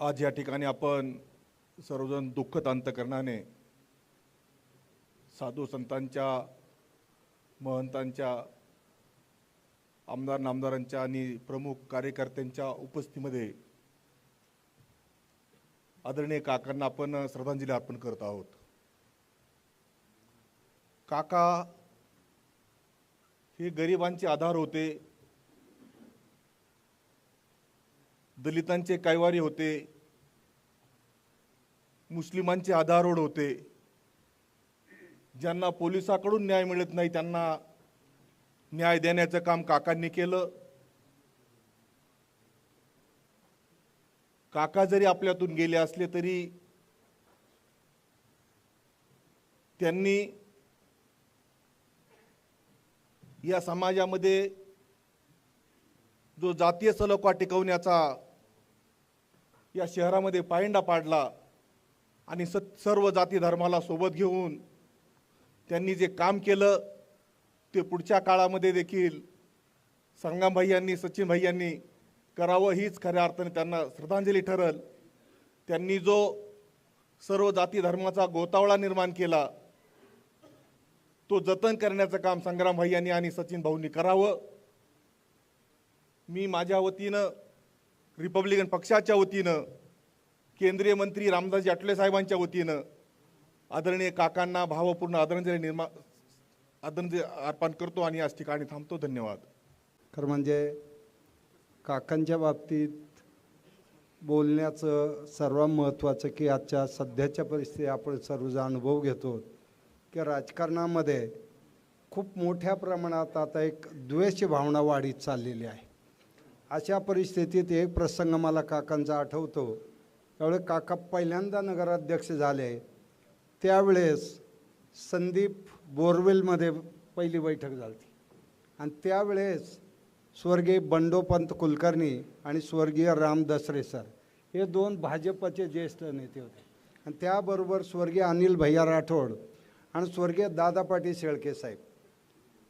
आज या ठिकाणी आपण सर्वजण दुःखद अंतकरणाने साधू संतांच्या महंतांच्या आमदार नामदारांच्या आणि प्रमुख कार्यकर्त्यांच्या उपस्थितीमध्ये आदरणीय काकांना आपण श्रद्धांजली अर्पण करत आहोत. काका हे गरिबांचे आधार होते. दलितांचे कैवारी होते मुस्लिमांचे आधारोड होते ज्यांना पोलिसाकडून न्याय मिळत नाही त्यांना न्याय देण्याचं काम काकांनी केलं. काका जरी आपल्यातून गेले असले तरी त्यांनी या समाजामध्ये जो जातीय सलोखा टिकवण्याचा या शहरामध्ये पायंडा पाडला आणि स सर्व जाती धर्माला सोबत घेऊन त्यांनी जे काम केलं ते पुढच्या काळामध्ये देखील संगमभाई यांनी सचिन भाई यांनी करावं हीच खऱ्या अर्थाने त्यांना श्रद्धांजली ठरल. त्यांनी जो सर्व जाती धर्माचा गोतावळा निर्माण केला तो जतन करण्याचं काम संग्राम भाई यांनी आणि सचिन भाऊंनी करावं. मी माझ्या वतीनं रिपब्लिकन पक्षाच्या वतीनं केंद्रीय मंत्री रामदास आठवले साहेबांच्या वतीनं आदरणीय काकांना भावपूर्ण आदरांजली निर्मा आदरांजली अर्पण करतो आणि याच ठिकाणी थांबतो. धन्यवाद. खरं म्हणजे काकांच्या बाबतीत बोलण्याचं सर्वात महत्त्वाचं की आजच्या सध्याच्या परिस्थिती आपण सर्वजण अनुभव घेतो की राजकारणामध्ये खूप मोठ्या प्रमाणात आता एक द्वेष भावना वाढीत चाललेली आहे. अशा परिस्थितीत एक प्रसंग मला काकांचा आठवतो. त्यावेळेस काका पहिल्यांदा नगराध्यक्ष झाले. त्यावेळेस संदीप बोरवेलमध्ये पहिली बैठक झाली आणि त्यावेळेस स्वर्गीय बंडोपंत कुलकर्णी आणि स्वर्गीय राम दसरे सर हे दोन भाजपचे ज्येष्ठ नेते होते. आणि त्याबरोबर स्वर्गीय अनिल भैया राठोड आणि स्वर्गीय दादा पाटील शेळके साहेब.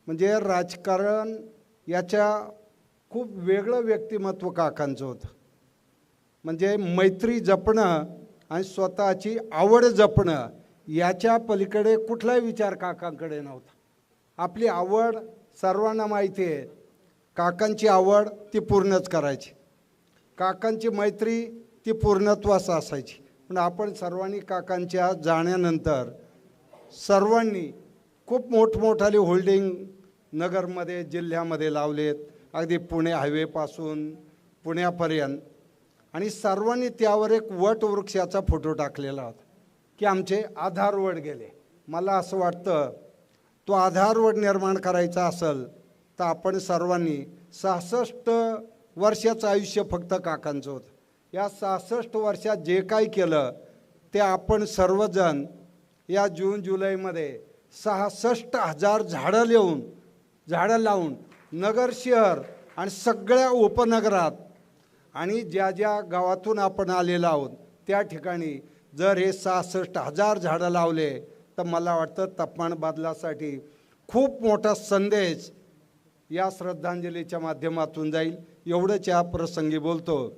म्हणजे राजकारण याच्या खूप वेगळं व्यक्तिमत्व काकांचं होतं. म्हणजे मैत्री जपणं आणि स्वतःची आवड जपणं याच्या पलीकडे कुठलाही विचार काकांकडे नव्हता. आपली आवड सर्वांना माहिती आहे. काकांची आवड ती पूर्णच करायची. काकांची मैत्री ती पूर्णत्वास असायची. पण आपण सर्वांनी काकांच्या जाण्यानंतर सर्वांनी खूप मोठमोठाली होल्डिंग नगरमध्ये जिल्ह्यामध्ये लावलेत. अगदी पुणे हायवेपासून पुण्यापर्यंत. आणि सर्वांनी त्यावर एक वटवृक्षाचा फोटो टाकलेला होता की आमचे आधारवड गेले. मला असं वाटतं तो आधारवड निर्माण करायचा असेल तर आपण सर्वांनी सहासष्ट वर्षाचं आयुष्य फक्त काकांचं होतं. या सहासष्ट वर्षात जे काही केलं ते आपण सर्वजण या जून जुलैमध्ये सहासष्ट हजार झाडं लिहून झाडं लावून नगर शहर आणि सगळ्या उपनगरात आणि ज्या ज्या गावातून आपण आलेलो आहोत त्या ठिकाणी जर हे सहासष्ट हजार झाडं लावले तर मला वाटतं तापमान बदलासाठी खूप मोठा संदेश या श्रद्धांजलीच्या माध्यमातून जाईल. एवढंच या प्रसंगी बोलतो.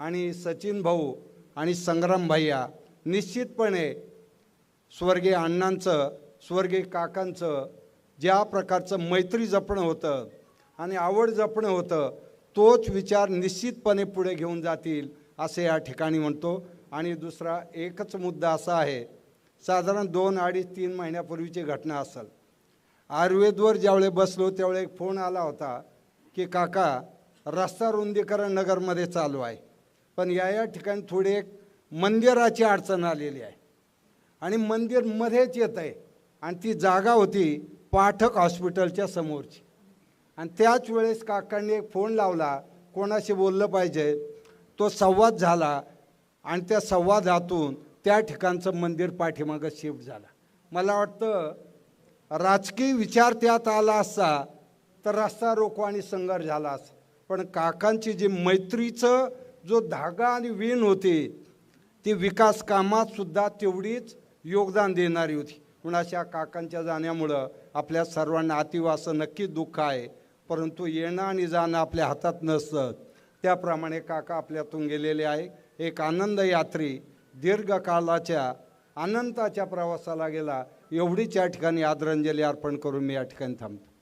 आणि सचिन भाऊ आणि संग्राम भैया निश्चितपणे स्वर्गीय अण्णांचं स्वर्गीय काकांचं ज्या प्रकारचं मैत्री जपणं होतं आणि आवड जपणं होतं तोच विचार निश्चितपणे पुढे घेऊन जातील असे या ठिकाणी म्हणतो. आणि दुसरा एकच मुद्दा असा आहे साधारण दोन अडीच तीन महिन्यापूर्वीची घटना असेल. आयुर्वेदवर ज्यावेळी बसलो त्यावेळी एक फोन आला होता की काका रस्ता रुंदीकरण नगरमध्ये चालू आहे. पण या या ठिकाणी थोडी एक मंदिराची अडचण आलेली आहे. आणि मंदिरमध्येच येत आहे आणि ती जागा होती पाठक हॉस्पिटलच्या समोरची. आणि त्याच वेळेस काकांनी एक फोन लावला कोणाशी बोललं पाहिजे. तो संवाद झाला आणि त्या संवादातून त्या ठिकाणचं मंदिर पाठीमागं शिफ्ट झाला. मला वाटतं राजकीय विचार त्यात आला असता तर रस्ता रोको आणि संघर्ष झाला असता. पण काकांची जी मैत्रीचं जो धागा आणि वीण होती ती विकास कामात सुद्धा तेवढीच योगदान देणारी होती. म्हणून अशा काकांच्या जाण्यामुळं आपल्या सर्वांना अतिवासं नक्की दुःख आहे. परंतु येणं आणि जाणं आपल्या हातात नसतं. त्याप्रमाणे काका आपल्यातून गेलेले आहे. एक आनंद यात्री दीर्घकालाच्या अनंताच्या प्रवासाला गेला. एवढीच या ठिकाणी आदरांजली अर्पण करून मी या ठिकाणी थांबतो.